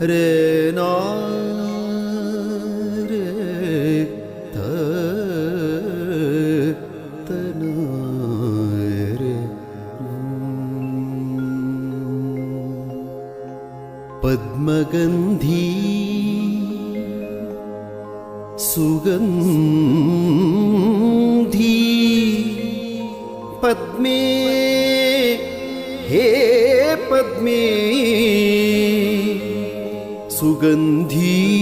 रे na re ta ta na re पद्मे हे पद्मी ಸುಗಂಧಿ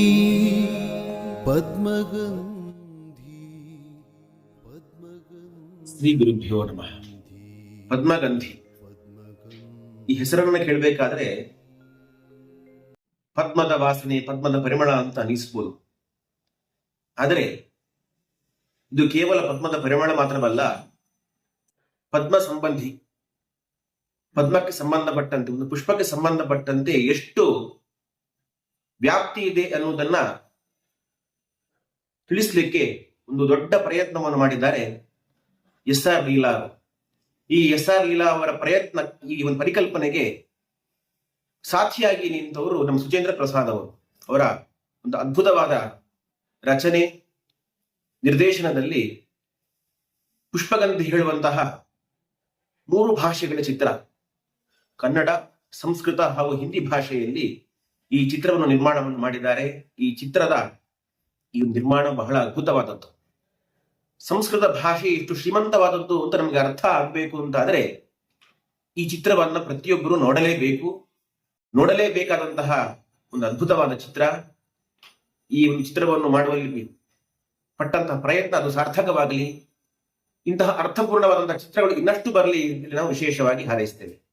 ಪದ್ಮಗಂಧಿ ಪದ್ಮಗಂಧಿ. ಶ್ರೀ ಗುರುಭ್ಯೋ ನಮಃ. ಪದ್ಮಗಂಧಿ. ಈ ಹೆಸರನ್ನ ಕೇಳಬೇಕಾದ್ರೆ ಪದ್ಮದ ವಾಸನೆ ಪದ್ಮದ ಪರಿಮಳ ಅಂತ ಅನಿಸ್ಬೋದು. ಆದರೆ ಇದು ಕೇವಲ ಪದ್ಮದ ಪರಿಮಳ ಮಾತ್ರವಲ್ಲ ಪದ್ಮ ಸಂಬಂಧಿ ಪದ್ಮಕ್ಕೆ ಸಂಬಂಧಪಟ್ಟಂತೆ ಒಂದು ಪುಷ್ಪಕ್ಕೆ ಸಂಬಂಧಪಟ್ಟಂತೆ ಎಷ್ಟು ವ್ಯಾಪ್ತಿ ಇದೆ ಅನ್ನುವುದನ್ನ ತಿಳಿಸ್ಲಿಕ್ಕೆ ಒಂದು ದೊಡ್ಡ ಪ್ರಯತ್ನವನ್ನು ಮಾಡಿದ್ದಾರೆ ಎಸ್ ಆರ್ ಲೀಲಾ ಅವರು. ಈ ಎಸ್ ಆರ್ ಲೀಲಾ ಅವರ ಪ್ರಯತ್ನ, ಈ ಒಂದು ಪರಿಕಲ್ಪನೆಗೆ ಸಾಥಿಯಾಗಿ ನಿಂತವರು ನಮ್ಮ ಸುಜೇಂದ್ರ ಪ್ರಸಾದ್ ಅವರು ಅವರ ಒಂದು ಅದ್ಭುತವಾದ ರಚನೆ, ನಿರ್ದೇಶನದಲ್ಲಿ ಪುಷ್ಪಗಂಧಿ ಹೇಳುವಂತಹ ಮೂರು ಭಾಷೆಗಳ ಚಿತ್ರ ಕನ್ನಡ, ಸಂಸ್ಕೃತ ಹಾಗೂ ಹಿಂದಿ ಭಾಷೆಯಲ್ಲಿ ಈ ಚಿತ್ರವನ್ನು ನಿರ್ಮಾಣವನ್ನು ಮಾಡಿದ್ದಾರೆ. ಈ ಚಿತ್ರದ ಈ ನಿರ್ಮಾಣ ಬಹಳ ಅದ್ಭುತವಾದದ್ದು. ಸಂಸ್ಕೃತ ಭಾಷೆ ಎಷ್ಟು ಶ್ರೀಮಂತವಾದದ್ದು ಅಂತ ನಮಗೆ ಅರ್ಥ ಆಗಬೇಕು ಅಂತಾದರೆ ಈ ಚಿತ್ರವನ್ನು ಪ್ರತಿಯೊಬ್ಬರು ನೋಡಲೇಬೇಕು. ನೋಡಲೇಬೇಕಾದಂತಹ ಒಂದು ಅದ್ಭುತವಾದ ಚಿತ್ರ. ಈ ಒಂದು ಚಿತ್ರವನ್ನು ಮಾಡುವಲ್ಲಿ ಪಟ್ಟಂತಹ ಪ್ರಯತ್ನ ಅದು ಸಾರ್ಥಕವಾಗಲಿ. ಇಂತಹ ಅರ್ಥಪೂರ್ಣವಾದಂತಹ ಚಿತ್ರಗಳು ಇನ್ನಷ್ಟು ಬರಲಿ ನಾವು ವಿಶೇಷವಾಗಿ ಹಾರೈಸ್ತೇವೆ.